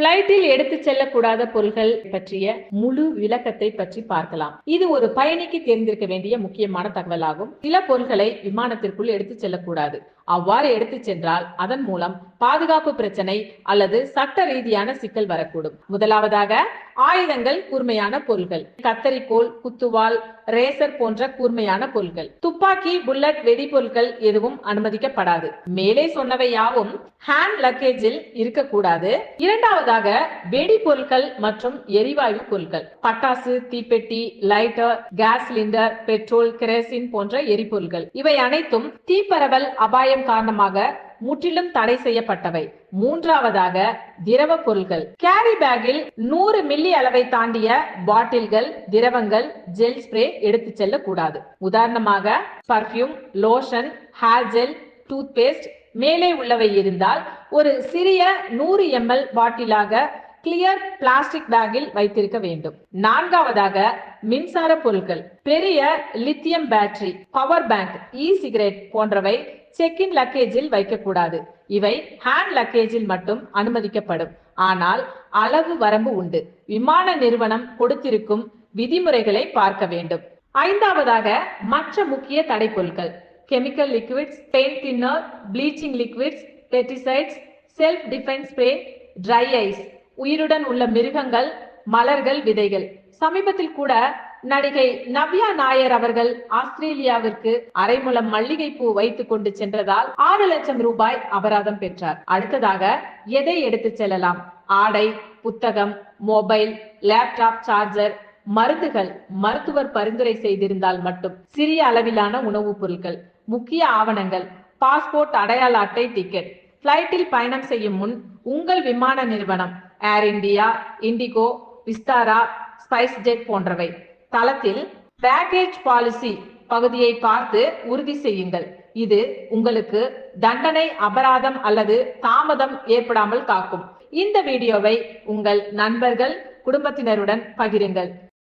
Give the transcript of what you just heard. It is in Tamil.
பிளைட்டில் எடுத்து செல்லக்கூடாத பொருட்கள் பற்றிய முழு விளக்கத்தை பற்றி பார்க்கலாம். இது ஒரு பயணிக்கு தெரிந்திருக்க வேண்டிய முக்கியமான தகவலாகும். சில பொருட்களை விமானத்திற்குள் எடுத்து செல்லக்கூடாது. அவ்வாறு எடுத்து சென்றால் அதன் மூலம் பாதுகாப்பு பிரச்சனை அல்லது சட்ட ரீதியான சிக்கல் வரக்கூடும். முதலாவதாக ஆயுதங்கள் கூர்மையான பொருள்கள். கத்தரிக்கோல் குத்துவால் ரேசர் போன்ற கூர்மையான பொருட்கள் துப்பாக்கி புல்லட் வெடிபொருட்கள் எதுவும் அனுமதிக்கப்படாது. மேலே சொன்னவை யாவும் ஹேண்ட் லக்கேஜில் இருக்கக்கூடாது. இரண்டாவதாக வெடி பொருட்கள் மற்றும் எரிவாயு பொருட்கள். பட்டாசு தீப்பெட்டி lighter gas cylinder petrol kerosene போன்ற எரிபொருட்கள். இவை அனைத்தும் தீப்பரவல் அபாயம் காரணமாக முற்றிலும் தடை செய்யப்பட்டவை. மூன்றாவதாக திரவ பொருட்கள் கேரி பேக்கில் நூறு மில்லி அளவை தாண்டிய பாட்டில்கள் திரவங்கள் ஜெல் ஸ்ப்ரே எடுத்து செல்ல கூடாது உதாரணமாக perfume lotion hair gel toothpaste மேலே உள்ளவை இருந்தால் ஒரு சிறிய நூறு எம்எல் பாட்டிலாக கிளியர் பிளாஸ்டிக் பேக்கில் வைத்திருக்க வேண்டும். நான்காவதாக மின்சார பொருட்கள். பெரிய lithium battery power bank e cigarette போன்றவை செக் இன் லக்கேஜில் வைக்கக்கூடாது. இவை ஹேண்ட் லக்கேஜில் மட்டும் அனுமதிக்கப்படும். ஆனால் அளவு வரம்பு உண்டு. விமான நிறுவனம் கொடுத்திருக்கும் விதிமுறைகளை பார்க்க வேண்டும். ஐந்தாவதாக மற்ற முக்கிய தடை பொருட்கள் chemical liquids paint thinner bleaching liquids pesticides self defence spray dry ice. உயிருடன் உள்ள மிருகங்கள் மலர்கள் விதைகள். சமீபத்தில் கூட நடிகை நவ்யா நாயர் அவர்கள் ஆஸ்திரேலியாவிற்கு அரைமுளம் மல்லிகை பூ வைத்துக் கொண்டு சென்றதால் ஆறு லட்சம் ரூபாய் அபராதம் பெற்றார். அடுத்ததாக எதை எடுத்து செல்லலாம்? ஆடை புத்தகம் மொபைல் லேப்டாப் சார்ஜர் மருந்துகள் மருத்துவர் பரிந்துரை செய்திருந்தால் மட்டும். சிறிய அளவிலான உணவுப் பொருட்கள் முக்கிய ஆவணங்கள் பாஸ்போர்ட் அடையாள அட்டை டிக்கெட். பிளைட்டில் பயணம் செய்யும் முன் உங்கள் விமான நிறுவனம் ஏர் India indigo Vistara spice jet போன்றவை. தளத்தில் பேக்கேஜ் பாலிசி பகுதியை பார்த்து உறுதி செய்யுங்கள். இது உங்களுக்கு தண்டனை அபராதம் அல்லது தாமதம் ஏற்படாமல் காக்கும். இந்த வீடியோவை உங்கள் நண்பர்கள் குடும்பத்தினருடன் பகிருங்கள்.